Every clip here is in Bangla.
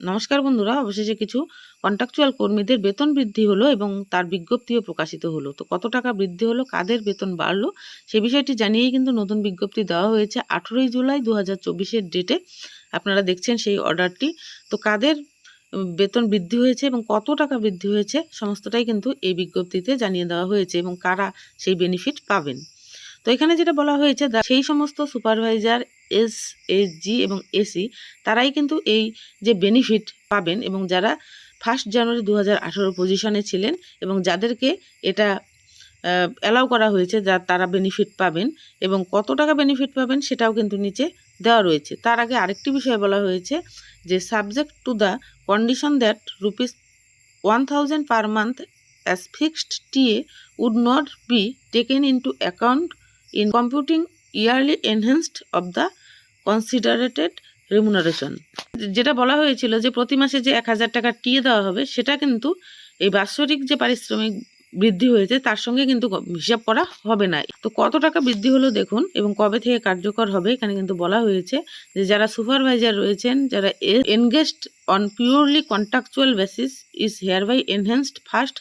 নমস্কার বন্ধুরা, অবশেষে কিছু কন্ট্রাকচুয়াল কর্মীদের বেতন বৃদ্ধি হলো এবং তার বিজ্ঞপ্তিও প্রকাশিত হলো। তো কত টাকা বৃদ্ধি হলো, কাদের বেতন বাড়লো, সে বিষয়টি জানিয়েই কিন্তু নতুন বিজ্ঞপ্তি দেওয়া হয়েছে আঠেরোই জুলাই দু হাজার ডেটে আপনারা দেখছেন সেই অর্ডারটি। তো কাদের বেতন বৃদ্ধি হয়েছে এবং কত টাকা বৃদ্ধি হয়েছে, সমস্তটাই কিন্তু এই বিজ্ঞপ্তিতে জানিয়ে দেওয়া হয়েছে এবং কারা সেই বেনিফিট পাবেন। তো এখানে যেটা বলা হয়েছে সেই সমস্ত সুপারভাইজার এস এসজি এবং এসি তারাই কিন্তু এই যে বেনিফিট পাবেন এবং যারা ফার্স্ট জানুয়ারি দু হাজার আঠারো পজিশনে ছিলেন এবং যাদেরকে এটা অ্যালাউ করা হয়েছে যা, তারা বেনিফিট পাবেন এবং কত টাকা বেনিফিট পাবেন সেটাও কিন্তু নিচে দেওয়া রয়েছে। তার আগে আরেকটি বিষয় বলা হয়েছে যে subject to the condition that rupees one thousand per month as fixed TA would not be taken into account in computing yearly enhanced of the considerated remuneration যেটা বলা হয়েছিল যে প্রতি মাসে যে এক হাজার টাকা টিয়ে দেওয়া হবে, সেটা কিন্তু এই বাৎসরিক যে পারিশ্রমিক বৃদ্ধি হয়েছে, তার সঙ্গে কিন্তু হিসাব করা হবে না। তো কত টাকা বৃদ্ধি হলো দেখুন, এবং কবে থেকে কার্যকর হবে, এখানে কিন্তু বলা হয়েছে যে যারা সুপারভাইজার রয়েছেন, যারা engaged on purely contractual basis is hereby enhanced first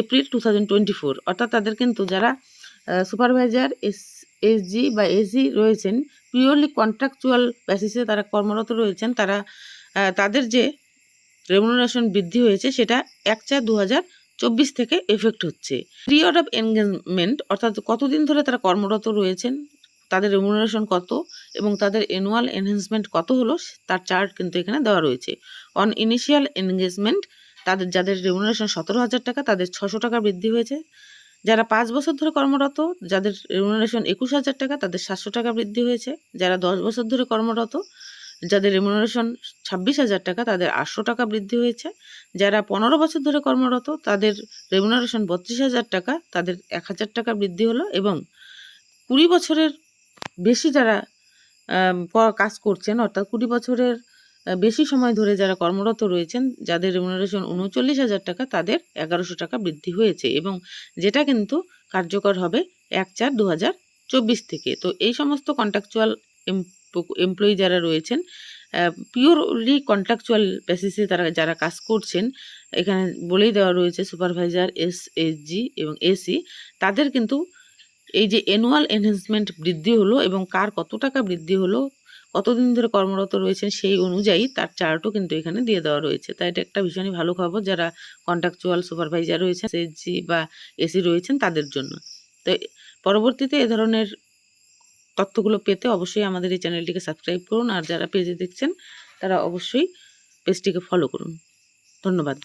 April two thousand twenty four অর্থাৎ তাদের কিন্তু যারা সুপারভাইজার এস এসজি বা এসজি রয়েছেন পিওরলি কন্ট্রাকচুয়াল বেসিসে তারা কর্মরত রয়েছেন, তারা তাদের যে রেমুনারেশন বৃদ্ধি হয়েছে সেটা এক চার দু হাজার চব্বিশ থেকে এফেক্ট হচ্ছে। পিরিয়ড অফ এনগেজমেন্ট অর্থাৎ কতদিন ধরে তারা কর্মরত রয়েছেন, তাদের রেমুনারেশন কত এবং তাদের অ্যানুয়াল এনহেন্সমেন্ট কত হলো, তার চার্ট কিন্তু এখানে দেওয়া রয়েছে। অন ইনিশিয়াল এনগেজমেন্ট তাদের, যাদের রেমুনারেশন সতেরো হাজার টাকা, তাদের ছশো টাকা বৃদ্ধি হয়েছে। যারা পাঁচ বছর ধরে কর্মরত, যাদের রেমুনারেশন একুশ হাজার টাকা, তাদের সাতশো টাকা বৃদ্ধি হয়েছে। যারা দশ বছর ধরে কর্মরত, যাদের রেমুনারেশন ছাব্বিশ হাজার টাকা, তাদের আটশো টাকা বৃদ্ধি হয়েছে। যারা পনেরো বছর ধরে কর্মরত, তাদের রেমুনারেশন বত্রিশ হাজার টাকা, তাদের এক হাজার টাকা বৃদ্ধি হলো এবং কুড়ি বছরের বেশি যারা কাজ করছেন, অর্থাৎ কুড়ি বছরের বেশি সময় ধরে যারা কর্মরত রয়েছেন, যাদের রেমুনারেশন উনচল্লিশ হাজার টাকা, তাদের এগারোশো টাকা বৃদ্ধি হয়েছে এবং যেটা কিন্তু কার্যকর হবে এক চার দু চব্বিশ থেকে। তো এই সমস্ত কন্ট্রাকচুয়াল এমপ্লয়ি যারা রয়েছেন পিওরলি কন্ট্রাকচুয়াল বেসিসে তারা যারা কাজ করছেন, এখানে বলেই দেওয়া রয়েছে সুপারভাইজার এস এসজি এবং এসি তাদের কিন্তু এই যে অ্যানুয়াল এনহেন্সমেন্ট বৃদ্ধি হলো এবং কার কত টাকা বৃদ্ধি হলো কতদিন ধরে কর্মরত রয়েছেন সেই অনুযায়ী তার চার্টও কিন্তু এখানে দিয়ে দেওয়া রয়েছে। তাই এটা একটা ভীষণই ভালো খবর, যারা কন্ট্রাকচুয়াল সুপারভাইজার রয়েছেন এসজি বা এসি রয়েছেন তাদের জন্য। তো পরবর্তীতে এ ধরনের তথ্যগুলো পেতে অবশ্যই আমাদের এই চ্যানেলটিকে সাবস্ক্রাইব করুন, আর যারা পেজে দেখছেন, তারা অবশ্যই পেজটিকে ফলো করুন। ধন্যবাদ।